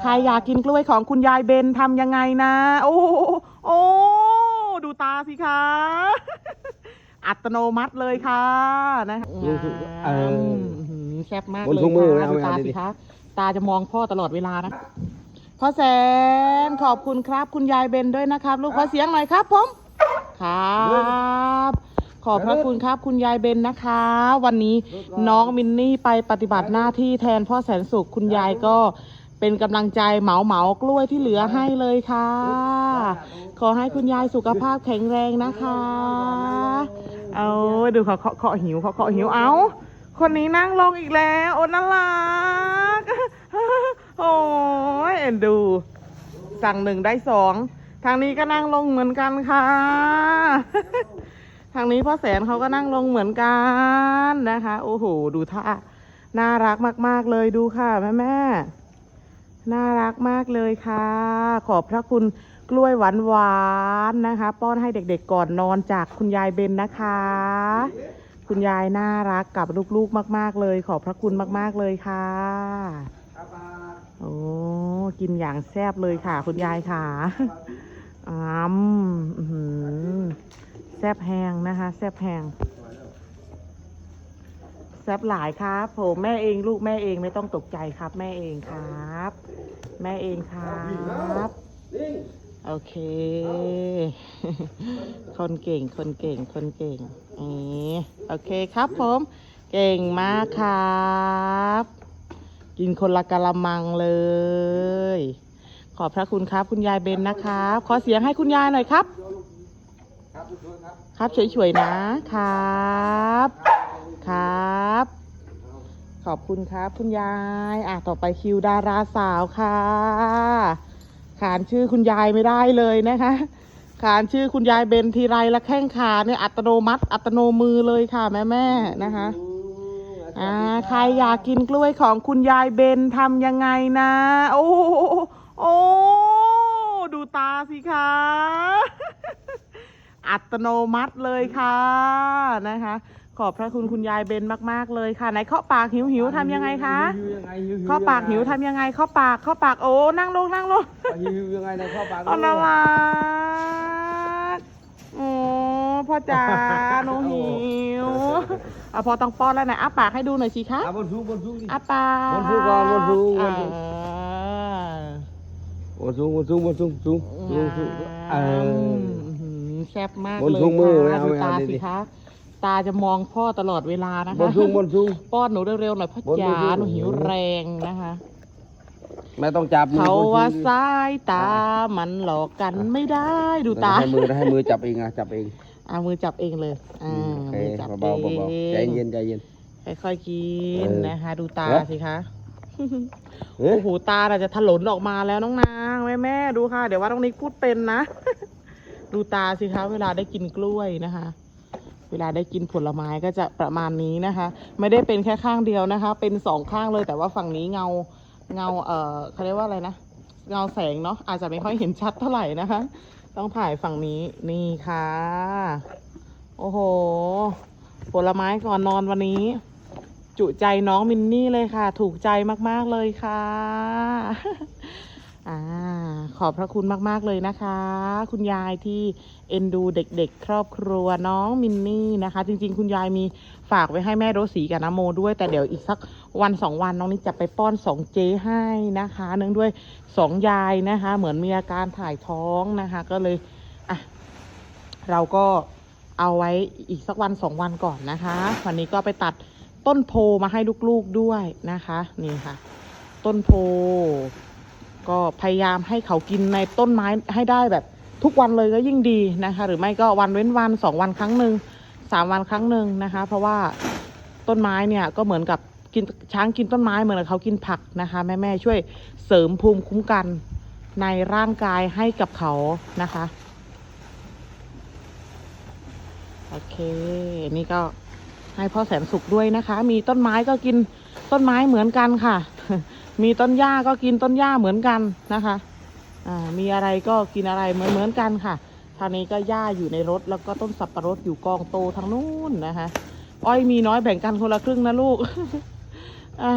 ใครอยากกินกล้วยของคุณยายเบนทำยังไงนะ โอ้โหโอ้ดูตาสิคะ อัตโนมัติเลยค่ะนะรู้สึกเออหือแซ่บมากบนเลยถุงมือค่ะไม่ดูเอาตาไม่เอาสิดิคะ ตาจะมองพ่อตลอดเวลานะพ่อแสนขอบคุณครับ คุณยายเบนด้วยนะครับ ลูกขอเสียงหน่อยครับผมครับ ขอบพระคุณครับคุณยายเบนนะคะ วันนี้น้องมินนี่ไปปฏิบัติหน้าที่แทนพ่อแสนสุขคุณยายก็ เป็นกำลังใจเหมาเหมากล้วยที่เหลือให้เลยค่ะ ขอให้คุณยายสุขภาพแข็งแรงนะคะ เอาดูเขาเคาะเคาะหิวเขาเคาะหิวเอา คนนี้นั่งลงอีกแล้วโอ้น่ารักโอ้ยเอ็นดู สั่งหนึ่งได้สองทางนี้ก็นั่งลงเหมือนกันค่ะ ทางนี้พ่อแสนเขาก็นั่งลงเหมือนกันนะคะ โอ้โห ดูท่า น่ารักมาก ๆ เลยดูค่ะ แม่แม่ น่ารักมากเลยค่ะ ขอบพระคุณกล้วยหวานหวานนะคะ ป้อนให้เด็กๆก่อนนอนจากคุณยายเบนนะคะ คุณยายน่ารักกับลูกๆมาก ๆเลย ขอบพระคุณมากๆเลยค่ะโอ้กินอย่างแซ่บเลยค่ะ คุณยายค่ะอืมอื้อหือแซ่บแห้งนะคะ แซ่บแห้งแซ่บหลายครับ ผมแม่เองลูกแม่เองไม่ต้องตกใจครับ แม่เองครับ แม่เองครับ โอเค คนเก่งคนเก่งคนเก่งเออโอเคครับผม เก่งมากครับ กินคนละกะละมังเลย ขอบพระคุณครับ คุณยายเบนนะครับ ขอเสียงให้คุณยายหน่อยครับ ครับเฉยๆนะครับ ครับ ขอบคุณครับคุณยาย อะต่อไปคิวดาราสาวค่ะ ขานชื่อคุณยายไม่ได้เลยนะคะ ขานชื่อคุณยายเบนทีไรละแข้งขาเนี่ยอัตโนมัติ อัตโนมือเลยค่ะแม่แม่นะคะ อ่าใครอยากกินกล้วยของคุณยายเบนทำยังไงนะ โอ้โหโอ้ดูตาสิคะ อัตโนมัติเลยค่ะนะคะ ขอบพระคุณคุณยายเบนมาก ๆ เลยค่ะไหนเคาะปากหิวหิวๆทำยังไงคะเคาะปากหิวทำยังไงเคาะปากเคาะปากโอ้นั่งลงนั่งลงหิวยังไงนะเข้าปากเอาน่ารักโอ้พ่อจ๋าหนูหิวอะพอต้องป้อนแล้วนะอ้าปากให้ดูหน่อยสิคะอะบนสูงบนสูงดิอ้าปากบนสูงก่อนบนสูงบนสูงอ่าบนสูงบนสูงบนสูงสูงสูงสูงเอออื้อหือแซ่บมากบนเลยสูงมือไม่ค่ะเอาดูไม่เอาตาดิสิคะ ตาจะมองพ่อตลอดเวลานะบคะนสูงบนสูง ป้อนหนูเร็วๆหน่อยพ่อบนจ๋าบนสูงหนูหิวแรงนะคะ ไม่ต้องจับมือเขาบนสูงว่าดิสายตามันหลอกกันไม่ได้ดูตาให้มือให้มือจับเองอะจับเองเอามือจับเองเลยอ่าโอเคมือจับเบาๆเอเบาๆใจงเย็นใจเย็นค่อยๆกินเออนะคะ ดูตาเอ๊ะสิคะเฮ้ยโอ้โหตาน่ะจะถลนออกมาแล้วน้องนางแม่แม่ๆดูค่ะ เดี๋ยวว่าน้องนิกพูดเป็นนะ ดูตาสิคะ เวลาได้กินกล้วยนะคะ เวลาได้กินผลไม้ก็จะประมาณนี้นะคะ ไม่ได้เป็นแค่ข้างเดียวนะคะ เป็นสองข้างเลยแต่ว่าฝั่งนี้เงาเงาเออเขาเรียกว่าอะไรนะเงาแสงเนาะอาจจะไม่ค่อยเห็นชัดเท่าไหร่นะคะ ต้องถ่ายฝั่งนี้นี่ค่ะ โอ้โห ผลไม้ก่อนนอนวันนี้ จุใจน้องมินนี่เลยค่ะ ถูกใจมากๆเลยค่ะ อ่าขอบพระคุณมาก ๆ เลยนะคะ คุณยายที่เอ็นดูเด็ก ๆ ครอบครัวน้องมินนี่นะคะ จริง ๆ คุณยายมีฝากไว้ให้แม่โรสีกับน้ำโมด้วย แต่เดี๋ยวอีกสักวันสองวันน้องนี่จะไปป้อนสองเจให้นะคะ เนื่องด้วยสองยายนะคะ เหมือนมีอาการถ่ายท้องนะคะ ก็เลยอะเราก็เอาไว้อีกสักวันสองวันก่อนนะคะ วันนี้ก็ไปตัดต้นโพมาให้ลูกๆด้วยนะคะ นี่ค่ะ ต้นโพ ก็พยายามให้เขากินในต้นไม้ให้ได้แบบทุกวันเลยก็ยิ่งดีนะคะ หรือไม่ก็วันเว้นวันสองวันครั้งหนึ่งสามวันครั้งหนึ่งนะคะ เพราะว่าต้นไม้เนี่ยก็เหมือนกับกินช้างกินต้นไม้เหมือนกับเขากินผักนะคะ แม่แม่ๆช่วยเสริมภูมิคุ้มกันในร่างกายให้กับเขานะคะโอเค นี่ก็ให้พ่อแสนสุขด้วยนะคะ มีต้นไม้ก็กินต้นไม้เหมือนกันค่ะ มีต้นหญ้าก็กินต้นหญ้าเหมือนกันนะคะอ่ามีอะไรก็กินอะไรเหมือนเหมือนกันค่ะทางนี้ก็หญ้าอยู่ในรถแล้วก็ต้นสับปะรดอยู่กองโตทางนู้นนะคะ อ้อยมีน้อยแบ่งกันคนละครึ่งนะลูกอ่า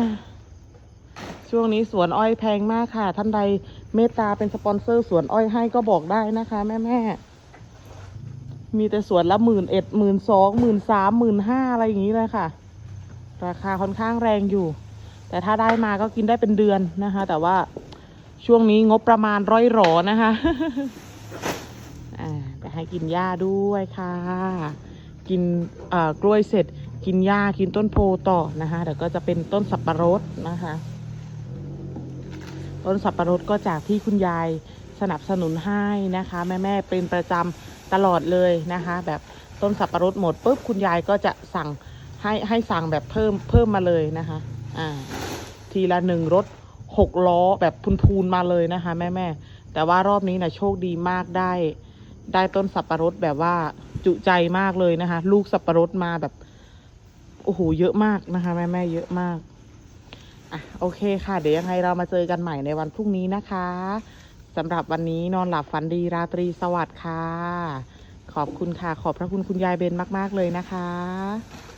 ช่วงนี้สวนอ้อยแพงมากค่ะ ท่านใดเมตตาเป็นสปอนเซอร์สวนอ้อยให้ก็บอกได้นะคะ แม่แม่มีแต่สวนละหมื่นเอ็ดหมื่นสองหมื่นสามหมื่นห้าอะไรอย่างนี้เลยค่ะ ราคาค่อนข้างแรงอยู่ แต่ถ้าได้มาก็กินได้เป็นเดือนนะคะ แต่ว่าช่วงนี้งบประมาณร้อยหรอนะคะอ่าไปให้กินหญ้าด้วยค่ะ กินเอ่อกล้วยเสร็จ กินหญ้ากินต้นโพต่อนะคะเดี๋ยวก็จะเป็นต้นสับปะรดนะคะ ต้นสับปะรดก็จากที่คุณยายสนับสนุนให้นะคะ แม่แม่ๆเป็นประจำตลอดเลยนะคะ แบบต้นสับปะรดหมดปุ๊บคุณยายก็จะสั่งให้ให้สั่งแบบเพิ่มเพิ่มมาเลยนะคะ อ่า ทีละหนึ่งรถหกล้อแบบพูนๆมาเลยนะคะ แม่แม่แต่ว่ารอบนี้นะโชคดีมากได้ ได้ต้นสับปะรดแบบว่าจุใจมากเลยนะคะ ลูกสับปะรดมาแบบโอ้โหเยอะมากนะคะ แม่แม่เยอะมากอะโอเคค่ะ เดี๋ยวยังไงเรามาเจอกันใหม่ในวันพรุ่งนี้นะคะสำหรับวันนี้นอนหลับฝันดีราตรีสวัสดิ์ค่ะ ขอบคุณค่ะ ขอบพระคุณคุณยายเบนมาก ๆ เลยนะคะ